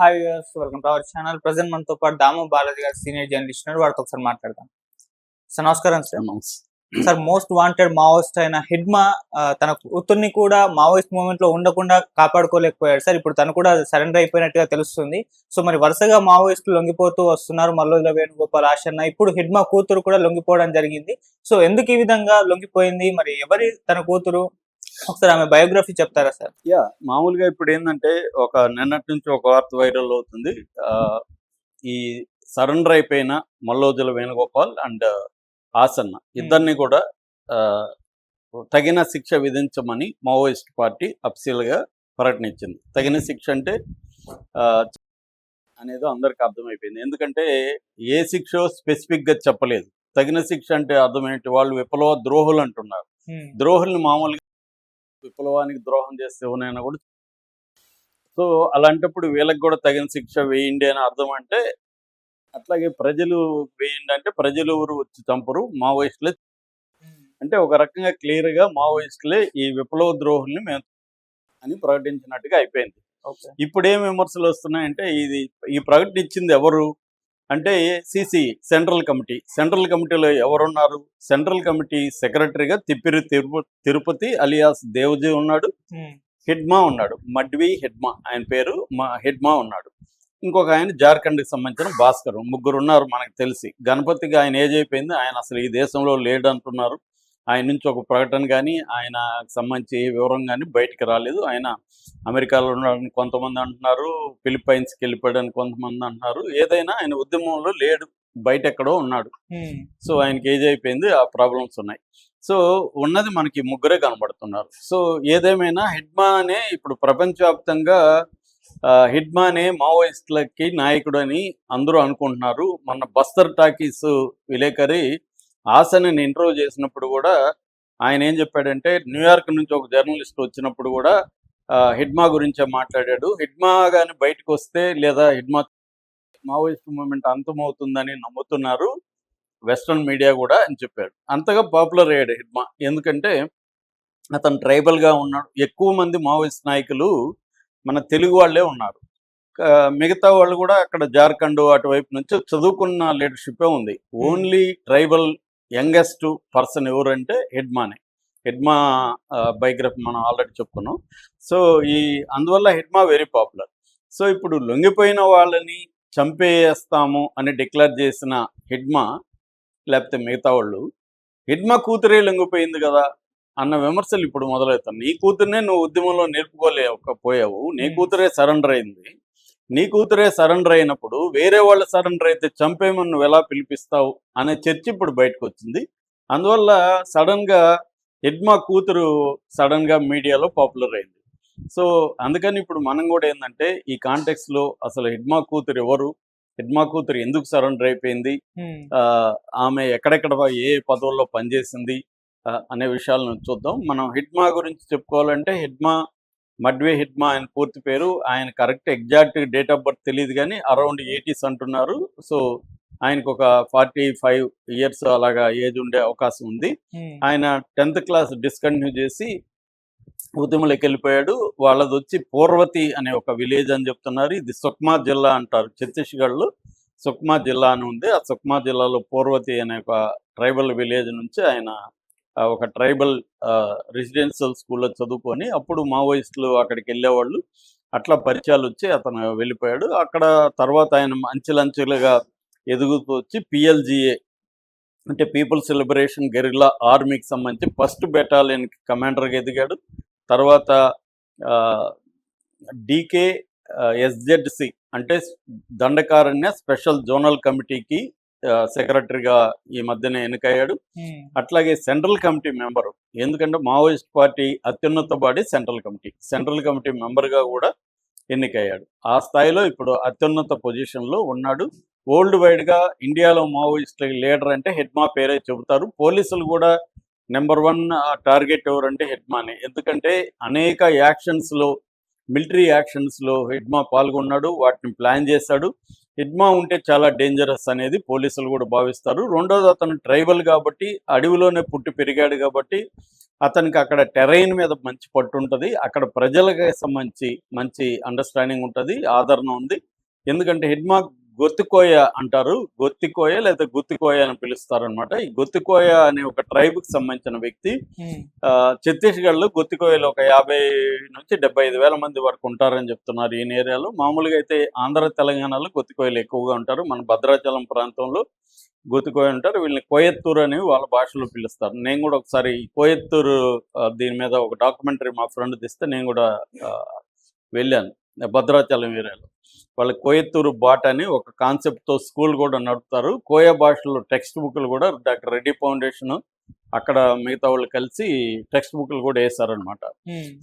Hi welcome to our channel. Present మనతో పాటు దాము బాలాజీ గారు సీనియర్ జర్నలిస్ట్ ఉన్నారు. వాడితో ఒకసారి మాట్లాడదాం. సార్ నమస్కారం sir. Sir most wanted Maoist అయిన హిడ్మా తన కూతుర్ని కూడా మావోయిస్ట్ మూవ్మెంట్లో ఉండకుండా కాపాడుకోలేకపోయాడు సార్. ఇప్పుడు తను కూడా సరెండర్ అయిపోయినట్టుగా తెలుస్తుంది. సో మరి వరుసగా మావోయిస్టులు లొంగిపోతూ వస్తున్నారు మల్లోజుల వేణుగోపాల్ ఆశన్న. ఇప్పుడు హిడ్మా కూతురు కూడా లొంగిపోవడం జరిగింది. సో ఎందుకు ఈ విధంగా లొంగిపోయింది? మరి ఎవరి తన కూతురు? ఒకసారి ఆమె బయోగ్రఫీ చెప్తారా సార్? యా మామూలుగా ఇప్పుడు ఏంటంటే ఒక నిన్నటి నుంచి ఒక వార్త వైరల్ అవుతుంది. ఆ, ఈ సరెండర్ అయిపోయిన మల్లోజుల వేణుగోపాల్ అండ్ ఆసన్న ఇద్దరిని కూడా తగిన శిక్ష విధించమని మావోయిస్ట్ పార్టీ అఫీషియల్గా ప్రకటించింది. తగిన శిక్ష అంటే ఆ, అనేది అందరికి అర్థమైపోయింది. ఎందుకంటే ఏ శిక్ష స్పెసిఫిక్గా చెప్పలేదు. తగిన శిక్ష అంటే అర్థం ఏంటి? వాళ్ళు విప్లవ ద్రోహులు అంటున్నారు. ద్రోహుల్ని మామూలుగా విప్లవానికి ద్రోహం చేస్తే ఎవరైనా కూడా సో అలాంటప్పుడు వీళ్ళకి కూడా తగిన శిక్ష వేయండి అని అర్థం అంటే అట్లాగే ప్రజలు వేయండి అంటే ప్రజలు ఎవరు వచ్చి చంపరు మావోయిస్టులే అంటే ఒక రకంగా క్లియర్గా మావోయిస్టులే ఈ విప్లవ ద్రోహుల్ని మేము అని ప్రకటించినట్టుగా అయిపోయింది. ఇప్పుడు ఏం విమర్శలు వస్తున్నాయంటే ఇది ఈ ప్రకటన ఇచ్చింది ఎవరు? అంటే సిసి సెంట్రల్ కమిటీ. సెంట్రల్ కమిటీలో ఎవరున్నారు? సెంట్రల్ కమిటీ సెక్రటరీగా తిప్పిరి తిరుపతి తిరుపతి అలియాస్ దేవ్జీ ఉన్నాడు. హిడ్మా ఉన్నాడు. మడ్వి హిడ్మా ఆయన పేరు మా హిడ్మా ఉన్నాడు. ఇంకొక ఆయన జార్ఖండ్కి సంబంధించిన భాస్కర్. ముగ్గురు ఉన్నారు మనకు తెలిసి. గణపతికి ఆయన ఏజ్ అయిపోయింది. ఆయన అసలు ఈ దేశంలో లేడు అంటున్నారు ఆయన నుంచి ఒక ప్రకటన కానీ ఆయన సంబంధించి ఏ వివరం కానీ బయటికి రాలేదు. ఆయన అమెరికాలో ఉన్నాడని కొంతమంది అంటున్నారు ఫిలిప్పైన్స్కి వెళ్ళిపోయాడని కొంతమంది అంటున్నారు. ఏదైనా ఆయన ఉద్యమంలో లేడు బయట ఎక్కడో ఉన్నాడు సో ఆయనకి ఏజ్ అయిపోయింది ఆ ప్రాబ్లమ్స్ ఉన్నాయి. సో ఉన్నది మనకి ముగ్గురే కనబడుతున్నారు. సో ఏదేమైనా హిడ్మా అనే ఇప్పుడు ప్రపంచవ్యాప్తంగా హిడ్మా అనే మావోయిస్టులకి నాయకుడు అని అందరూ అనుకుంటున్నారు. మన బస్తర్ టాకీస్ విలేకరి ఆసనని ఇంటర్వ్యూ చేసినప్పుడు కూడా ఆయన ఏం చెప్పాడంటే న్యూయార్క్ నుంచి ఒక జర్నలిస్ట్ వచ్చినప్పుడు కూడా హిడ్మా గురించే మాట్లాడాడు. హిడ్మా కానీ బయటకు వస్తే లేదా హిడ్మా మావోయిస్ట్ మూవ్మెంట్ అంతమవుతుందని నమ్ముతున్నారు. వెస్ట్రన్ మీడియా కూడా అని చెప్పాడు. అంతగా పాపులర్ అయ్యాడు హిడ్మా. ఎందుకంటే అతను ట్రైబల్గా ఉన్నాడు. ఎక్కువ మంది మావోయిస్ట్ నాయకులు మన తెలుగు వాళ్ళే ఉన్నారు. మిగతా వాళ్ళు కూడా అక్కడ జార్ఖండ్ అటువైపు నుంచి చదువుకున్న లీడర్షిప్పే ఉంది. ఓన్లీ ట్రైబల్ యంగెస్ట్ పర్సన్ ఎవరంటే హెడ్మానే. హెడ్మా బయోగ్రఫీ మనం ఆల్రెడీ చెప్పుకున్నాం. సో ఈ అందువల్ల హెడ్మా వెరీ పాపులర్ సో ఇప్పుడు లొంగిపోయిన వాళ్ళని చంపేస్తాము అని డిక్లేర్ చేసిన హిడ్మా లేకపోతే మిగతా వాళ్ళు హిడ్మా కూతురే లొంగిపోయింది కదా అన్న విమర్శలు ఇప్పుడు మొదలవుతాయి నీ కూతుర్నే నువ్వు ఉద్యమంలో నేర్పుకోలేకపోయావు నీ. కూతురే సరెండర్ అయింది. నీ కూతురే సరెండర్ అయినప్పుడు వేరే వాళ్ళు సరెండర్ అయితే చంపేమని నువ్వు ఎలా పిలిపిస్తావు అనే చర్చ ఇప్పుడు బయటకు వచ్చింది. అందువల్ల సడన్గా హిడ్మా కూతురు సడన్గా మీడియాలో పాపులర్ అయింది. సో అందుకని ఇప్పుడు మనం కూడా ఏంటంటే ఈ కాంటెక్స్లో అసలు హిడ్మా కూతురు ఎవరు? హిడ్మా కూతురు ఎందుకు సరెండర్ అయిపోయింది? ఆ, ఆమె ఎక్కడెక్కడ ఏ పదవుల్లో పనిచేసింది? అనే విషయాలను చూద్దాం. మనం హిడ్మా గురించి చెప్పుకోవాలంటే హిడ్మా మడ్వే హిడ్మా ఆయన పూర్తి పేరు. ఆయన correct exact date of birth తెలియదు కానీ అరౌండ్ ఎయిటీస్ అంటున్నారు. సో ఆయనకు ఒక ఫార్టీ ఫైవ్ ఇయర్స్ అలాగా ఏజ్ ఉండే అవకాశం ఉంది. ఆయన టెన్త్ క్లాస్ డిస్కంటిన్యూ చేసి ఉద్యమంలోకి వెళ్ళిపోయాడు. వాళ్ళది వచ్చి పూర్వతి అనే ఒక విలేజ్ అని చెప్తున్నారు. ఇది సుక్మా జిల్లా అంటారు ఛత్తీస్గఢ్లో. సుక్మా జిల్లా అని ఉంది. ఆ సుక్మా జిల్లాలో పూర్వతి అనే ఒక ట్రైబల్ విలేజ్ నుంచి ఆయన ఒక ట్రైబల్ రెసిడెన్షియల్ స్కూల్లో చదువుకొని అప్పుడు మావోయిస్టులు అక్కడికి వెళ్ళేవాళ్ళు. అట్లా పరిచయాలు వచ్చి అతను వెళ్ళిపోయాడు. అక్కడ తర్వాత ఆయన అంచెలంచెలుగా ఎదుగుతూ వచ్చి పిఎల్జిఏ అంటే పీపుల్స్ లిబరేషన్ గెరిల్లా ఆర్మీకి సంబంధించి ఫస్ట్ బెటాలియన్ కమాండర్గా ఎదిగాడు. తర్వాత డీకే ఎస్జెడ్సి అంటే దండకారణ్య స్పెషల్ జోనల్ కమిటీకి సెక్రటరీగా ఈ మధ్యన ఎన్నికయ్యాడు. అట్లాగే సెంట్రల్ కమిటీ మెంబరు ఎందుకంటే మావోయిస్ట్ పార్టీ అత్యున్నత body central committee central committee మెంబర్గా కూడా ఎన్నికయ్యాడు. ఆ స్థాయిలో ఇప్పుడు అత్యున్నత పొజిషన్లో ఉన్నాడు. వరల్డ్ వైడ్గా ఇండియాలో మావోయిస్ట్ లీడర్ అంటే హెడ్మా పేరే చెబుతారు. పోలీసులు కూడా నెంబర్ వన్ టార్గెట్ ఎవరంటే హెడ్మానే ఎందుకంటే అనేక యాక్షన్స్లో మిలిటరీ యాక్షన్స్లో హెడ్మా పాల్గొన్నాడు వాటిని ప్లాన్ చేశాడు. హిడ్మా ఉంటే చాలా డేంజరస్ అనేది పోలీసులు కూడా భావిస్తారు. రెండోది అతను ట్రైబల్ కాబట్టి అడవిలోనే పుట్టి పెరిగాడు కాబట్టి అతనికి అక్కడ టెరైన్ మీద మంచి పట్టు ఉంటుంది. అక్కడ ప్రజలకి సంబంధించి మంచి అండర్స్టాండింగ్ ఉంటుంది ఆదరణ ఉంది. ఎందుకంటే హిడ్మా గొత్తికోయ అంటారు. గొత్తికోయ లేదా గుత్తికోయ అని పిలుస్తారు అనమాట ఈ గొత్తికోయ అనే ఒక ట్రైబ్కి సంబంధించిన వ్యక్తి ఆ, ఛత్తీస్గఢ్లో గొత్తికోయలు ఒక యాభై నుంచి డెబ్బై ఐదు వేల మంది వరకు ఉంటారని చెప్తున్నారు ఈ ఏరియాలో. మామూలుగా అయితే ఆంధ్ర తెలంగాణలో గొత్తికోయలు ఎక్కువగా ఉంటారు. మన భద్రాచలం ప్రాంతంలో గొత్తికోయ ఉంటారు వీళ్ళని కోయత్తూరు అని వాళ్ళ భాషలో పిలుస్తారు. నేను కూడా ఒకసారి కోయత్తూరు దీని మీద ఒక డాక్యుమెంటరీ మా ఫ్రెండ్ తీస్తే నేను కూడా వెళ్ళాను. భద్రాచలం ఏరియాలో. వాళ్ళ కోయత్తూరు బాట్ అని ఒక కాన్సెప్ట్తో స్కూల్ కూడా నడుపుతారు. కోయ భాషలో టెక్స్ట్ బుక్లు కూడా డాక్టర్ రెడ్డి ఫౌండేషన్ అక్కడ మిగతా వాళ్ళు కలిసి టెక్స్ట్ బుక్లు కూడా వేశారనమాట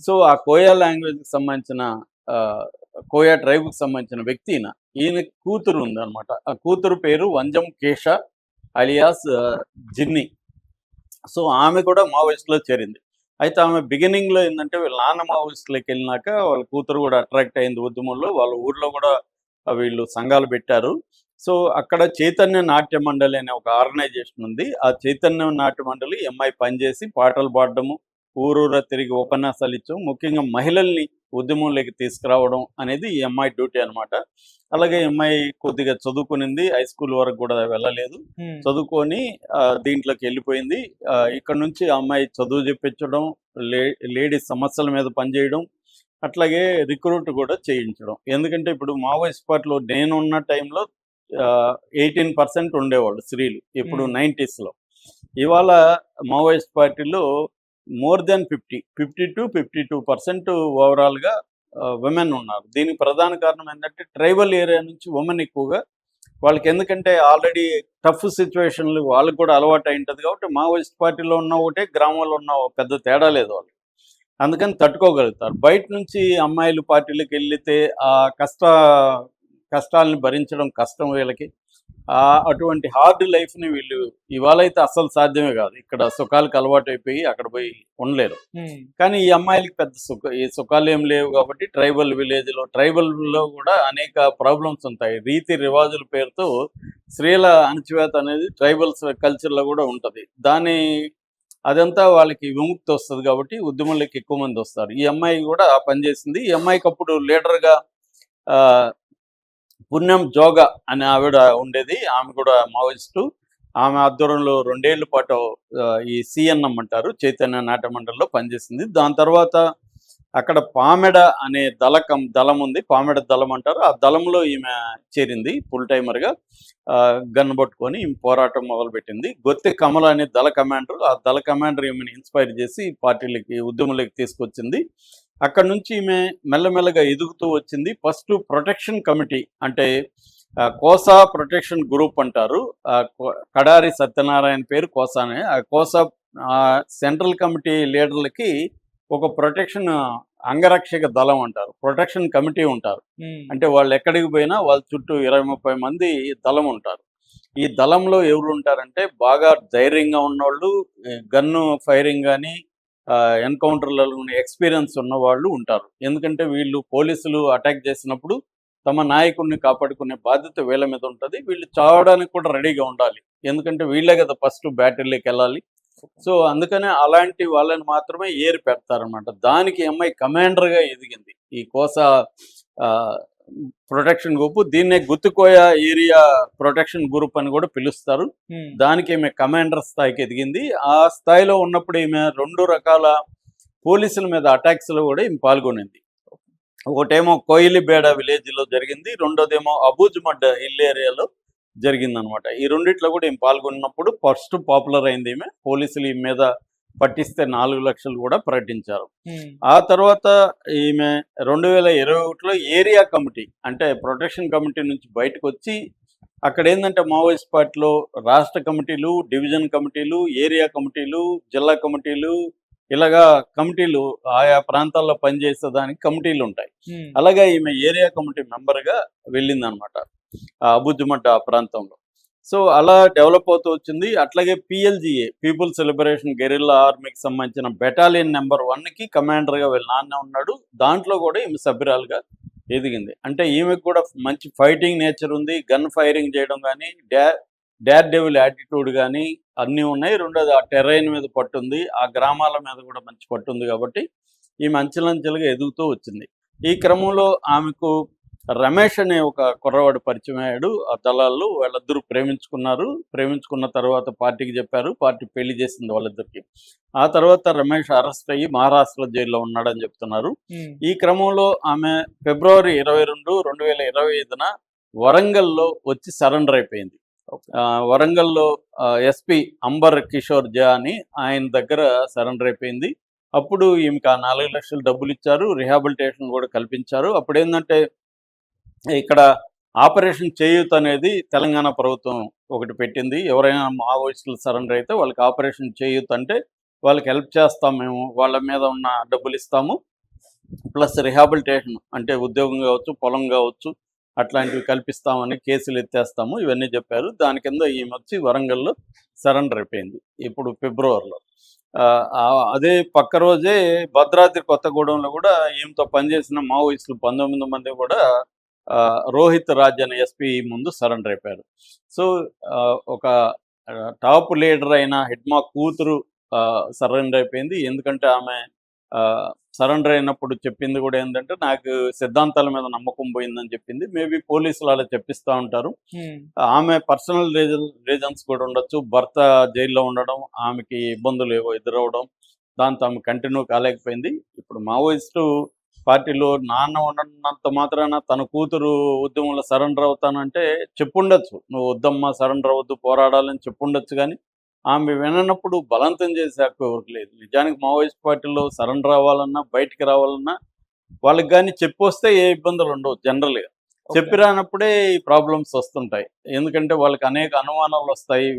సో ఆ కోయా లాంగ్వేజ్కి సంబంధించిన కోయా ట్రైబ్కి సంబంధించిన వ్యక్తి ఈయన. ఈయన కూతురు ఉంది అనమాట ఆ కూతురు పేరు వంజం కేశ అలియాస్ జిన్ని. సో ఆమె కూడా మావోయిస్ట్లో చేరింది. అయితే ఆమె బిగినింగ్లో ఏంటంటే వీళ్ళ నాన్నమ్మ మావోయిస్ట్లోకి వెళ్ళినాక వాళ్ళ కూతురు కూడా అట్రాక్ట్ అయింది ఉద్యమంలో. వాళ్ళ ఊర్లో కూడా వీళ్ళు సంఘాలు పెట్టారు. సో అక్కడ చైతన్య నాట్య మండలి అనే ఒక ఆర్గనైజేషన్ ఉంది. ఆ చైతన్య నాట్య మండలి ఎంఐ అమ్మాయి పనిచేసి పాటలు పాడడము ఊరూరా తిరిగి ఉపన్యాసాలు ఇచ్చడం ముఖ్యంగా మహిళల్ని ఉద్యమంలోకి తీసుకురావడం అనేది ఈ అమ్మాయి డ్యూటీ అన్నమాట. అలాగే ఈ అమ్మాయి కొద్దిగా చదువుకునింది. హై స్కూల్ వరకు కూడా వెళ్ళలేదు. చదువుకొని దీంట్లోకి వెళ్ళిపోయింది. ఇక్కడ నుంచి ఆ అమ్మాయి చదువు చెప్పించడం లేడీస్ సమస్యల మీద పనిచేయడం అట్లాగే రిక్రూట్ కూడా చేయించడం. ఎందుకంటే ఇప్పుడు మావోయిస్ట్ పార్టీలో నేను ఉన్న టైంలో ఎయిటీన్ పర్సెంట్ ఉండేవాళ్ళు స్త్రీలు. ఇప్పుడు. నైంటీస్లో. ఇవాళ మావోయిస్ట్ పార్టీలో more than fifty fifty two fifty two percent ఓవరాల్గా ఉమెన్ ఉన్నారు. దీనికి ప్రధాన కారణం ఏంటంటే ట్రైబల్ ఏరియా నుంచి ఉమెన్ ఎక్కువగా వాళ్ళకి ఎందుకంటే ఆల్రెడీ టఫ్ సిచ్యువేషన్లు వాళ్ళకి కూడా అలవాటు అయి ఉంటుంది కాబట్టి మావోయిస్ట్ పార్టీలో ఉన్న ఒకటే గ్రామంలో ఉన్న ఒక పెద్ద తేడా లేదు వాళ్ళు అందుకని తట్టుకోగలుగుతారు. బయట నుంచి అమ్మాయిలు పార్టీలకు వెళితే ఆ కష్ట కష్టాలను భరించడం కష్టం వీళ్ళకి. ఆ అటువంటి హార్డ్ లైఫ్ని వీళ్ళు ఇవాళ అయితే అస్సలు సాధ్యమే కాదు. ఇక్కడ సుఖాలకు అలవాటు అయిపోయి అక్కడ పోయి ఉండలేరు. కానీ ఈ అమ్మాయిలకి పెద్ద సుఖ ఈ సుఖాలు ఏం లేవు కాబట్టి ట్రైబల్ విలేజ్లో ట్రైబల్లో కూడా అనేక ప్రాబ్లమ్స్ ఉంటాయి. రీతి రివాజుల పేరుతో స్త్రీల అణచివేత అనేది ట్రైబల్స్ కల్చర్లో కూడా ఉంటుంది. దాని అదంతా వాళ్ళకి విముక్తి వస్తుంది కాబట్టి ఉద్యమంలోకి ఎక్కువ మంది వస్తారు. ఈ అమ్మాయి కూడా పనిచేసింది. ఈ అమ్మాయికి అప్పుడు లీడర్గా ఆ, పుణ్యం జోగ అనే ఆవిడ ఉండేది. ఆమె కూడా మావోయిస్టు. ఆమె ఆధ్వర్యంలో రెండేళ్ళ పాటు ఈ సిఎన్ఎం అంటారు చైతన్య నాట్య మండలిలో పనిచేసింది. దాని తర్వాత అక్కడ పామెడ అనే దళకం దళం ఉంది. పామెడ దళం అంటారు. ఆ దళంలో ఈమె చేరింది ఫుల్ టైమర్గా. గన్ పట్టుకొని ఈమె పోరాటం మొదలుపెట్టింది. గొత్తె కమల అనే దళ కమాండర్. ఆ దళ కమాండర్ ఈమెను ఇన్స్పైర్ చేసి పార్టీలకి ఉద్యమంలోకి తీసుకొచ్చింది. అక్కడ నుంచి ఈమె మెల్లమెల్లగా ఎదుగుతూ వచ్చింది. ఫస్ట్ ప్రొటెక్షన్ కమిటీ అంటే కోసా ప్రొటెక్షన్ గ్రూప్ అంటారు. కడారి సత్యనారాయణ పేరు కోసానే. ఆ కోసా సెంట్రల్ కమిటీ లీడర్లకి ఒక ప్రొటెక్షన్ అంగరక్షక దళం అంటారు. ప్రొటెక్షన్ కమిటీ ఉంటారు. అంటే వాళ్ళు ఎక్కడికి పోయినా వాళ్ళ చుట్టూ ఇరవై ముప్పై మంది దళం ఉంటారు. ఈ దళంలో ఎవరు ఉంటారంటే బాగా ధైర్యంగా ఉన్నవాళ్ళు గన్ను ఫైరింగ్ కానీ ఎన్కౌంటర్లలో ఎక్స్పీరియన్స్ ఉన్న వాళ్ళు ఉంటారు. ఎందుకంటే వీళ్ళు పోలీసులు అటాక్ చేసినప్పుడు తమ నాయకుడిని కాపాడుకునే బాధ్యత వీళ్ళ మీద ఉంటుంది. వీళ్ళు చావడానికి కూడా రెడీగా ఉండాలి. ఎందుకంటే వీళ్ళే కదా ఫస్ట్ బ్యాటరీలోకి వెళ్ళాలి. సో అందుకనే అలాంటి వాళ్ళని మాత్రమే ఏరి పెడతారనమాట దానికి ఎంఐ అమ్మాయి కమాండర్గా ఎదిగింది. ఈ కోసా ప్రొటెక్షన్ గ్రూప్. దీన్నే గుత్తుకోయ ఏరియా ప్రొటెక్షన్ గ్రూప్ అని కూడా పిలుస్తారు. దానికి ఈమె కమాండర్ స్థాయికి ఎదిగింది. ఆ స్థాయిలో ఉన్నప్పుడు ఈమె రెండు రకాల పోలీసుల మీద attacks లో కూడా ఈమె పాల్గొనింది. ఒకటేమో కోయిలిబేడ village లో జరిగింది. రెండోదేమో అబూజ్మడ్ హిల్ ఏరియాలో జరిగింది అనమాట ఈ రెండిట్లో కూడా ఈమె పాల్గొన్నప్పుడు ఫస్ట్ పాపులర్ అయింది ఈమె. పోలీసులు ఈమె మీద పట్టిస్తే నాలుగు లక్షలు కూడా ప్రకటించారు. ఆ తర్వాత ఈమె రెండు వేల ఇరవై ఒకటిలో ఏరియా కమిటీ అంటే ప్రొటెక్షన్ కమిటీ నుంచి బయటకు వచ్చి అక్కడ ఏంటంటే మావోయిస్ట్ పార్టీలో రాష్ట్ర కమిటీలు డివిజన్ కమిటీలు ఏరియా కమిటీలు జిల్లా కమిటీలు ఇలాగా కమిటీలు ఆయా ప్రాంతాల్లో పనిచేసే దానికి కమిటీలు ఉంటాయి. అలాగే ఈమె ఏరియా కమిటీ మెంబర్గా వెళ్ళింది అనమాట అబుజ్జిమడ్డ ఆ ప్రాంతంలో. సో అలా డెవలప్ అవుతూ వచ్చింది. అట్లాగే పిఎల్జిఏ పీపుల్స్ సెలబ్రేషన్ గెరిల్లా ఆర్మీకి సంబంధించిన బెటాలియన్ నెంబర్ వన్కి కమాండర్గా వీళ్ళ నాన్న ఉన్నాడు. దాంట్లో కూడా ఈమె సభ్యురాలుగా ఎదిగింది. అంటే ఈమెకు కూడా మంచి ఫైటింగ్ నేచర్ ఉంది. గన్ ఫైరింగ్ చేయడం కానీ డ్యా డార్ డెవిల్ యాటిట్యూడ్ కానీ అన్నీ ఉన్నాయి. రెండోది ఆ టెరైన్ మీద పట్టుంది ఆ గ్రామాల మీద కూడా మంచి పట్టుంది కాబట్టి ఈమె అంచెలంచెలుగా ఎదుగుతూ వచ్చింది. ఈ క్రమంలో ఆమెకు రమేష్ అనే ఒక కుర్రవాడు పరిచయం అయ్యాడు ఆ దళాలు వాళ్ళిద్దరూ ప్రేమించుకున్నారు. ప్రేమించుకున్న తర్వాత పార్టీకి చెప్పారు. పార్టీ పెళ్ళి చేసింది వాళ్ళిద్దరికి. ఆ తర్వాత రమేష్ అరెస్ట్ అయ్యి మహారాష్ట్ర జైల్లో ఉన్నాడని చెప్తున్నారు. ఈ క్రమంలో ఆమె ఫిబ్రవరి ఇరవై రెండు రెండు వేల ఇరవై ఐదున వరంగల్లో వచ్చి సరెండర్ అయిపోయింది. వరంగల్లో ఎస్పి అంబర్ కిషోర్ జా అని ఆయన దగ్గర సరెండర్ అయిపోయింది. అప్పుడు ఈమెకి ఆ నాలుగు లక్షలు డబ్బులు ఇచ్చారు. రిహాబిలిటేషన్ కూడా కల్పించారు. అప్పుడు ఏంటంటే ఇక్కడ ఆపరేషన్ చేయూత్ అనేది తెలంగాణ ప్రభుత్వం ఒకటి పెట్టింది. ఎవరైనా మావోయిస్టులు సరెండర్ అయితే వాళ్ళకి ఆపరేషన్ చేయూత్ అంటే వాళ్ళకి హెల్ప్ చేస్తాం మేము. వాళ్ళ మీద ఉన్న డబ్బులు ఇస్తాము. ప్లస్ రిహాబిలిటేషన్ అంటే ఉద్యోగం కావచ్చు పొలం కావచ్చు అట్లాంటివి కల్పిస్తామని కేసులు ఎత్తేస్తాము. ఇవన్నీ చెప్పారు. దాని కింద ఈమె వచ్చి వరంగల్లో సరెండర్ అయిపోయింది. ఇప్పుడు ఫిబ్రవరిలో. ఆ, అదే పక్క రోజే భద్రాద్రి కొత్తగూడెంలో కూడా ఈమెతో పనిచేసిన మావోయిస్టులు పంతొమ్మిది మంది కూడా రోహిత్ రాజ్ అనే ఎస్పీ ముందు సరెండర్ అయిపోయారు సో ఒక టాప్ లీడర్ అయిన హిడ్మా కూతురు సరెండర్ అయిపోయింది. ఎందుకంటే ఆమె సరెండర్ అయినప్పుడు చెప్పింది కూడా ఏంటంటే నాకు సిద్ధాంతాల మీద నమ్మకం పోయిందని చెప్పింది. మేబీ పోలీసులు అలా చెప్పిస్తూ ఉంటారు. ఆమె పర్సనల్ రీజన్ రీజన్స్ కూడా ఉండొచ్చు. భర్త జైల్లో ఉండడం ఆమెకి ఇబ్బందులు ఏవో ఎదురవడం దాంతో ఆమె కంటిన్యూ కాలేకపోయింది. ఇప్పుడు మావోయిస్టు పార్టీలో నాన్న ఉన్నంత మాత్రాన తన కూతురు ఉద్యమంలో సరెండర్ అవుతానంటే చెప్పుండొచ్చు. నువ్వు వద్దమ్మా సరెండర్ అవ్వద్దు పోరాడాలని చెప్పుండొచ్చు కానీ ఆమె విననప్పుడు బలవంతం చేసే హక్కు ఎవరికి లేదు. నిజానికి మావోయిస్ట్ పార్టీలో సరెండర్ అవ్వాలన్నా బయటికి రావాలన్నా వాళ్ళకి కానీ చెప్పొస్తే ఏ ఇబ్బందులు ఉండవు జనరల్గా. చెప్పి రానప్పుడే ఈ ప్రాబ్లమ్స్ వస్తుంటాయి. ఎందుకంటే వాళ్ళకి అనేక అనుమానాలు వస్తాయి.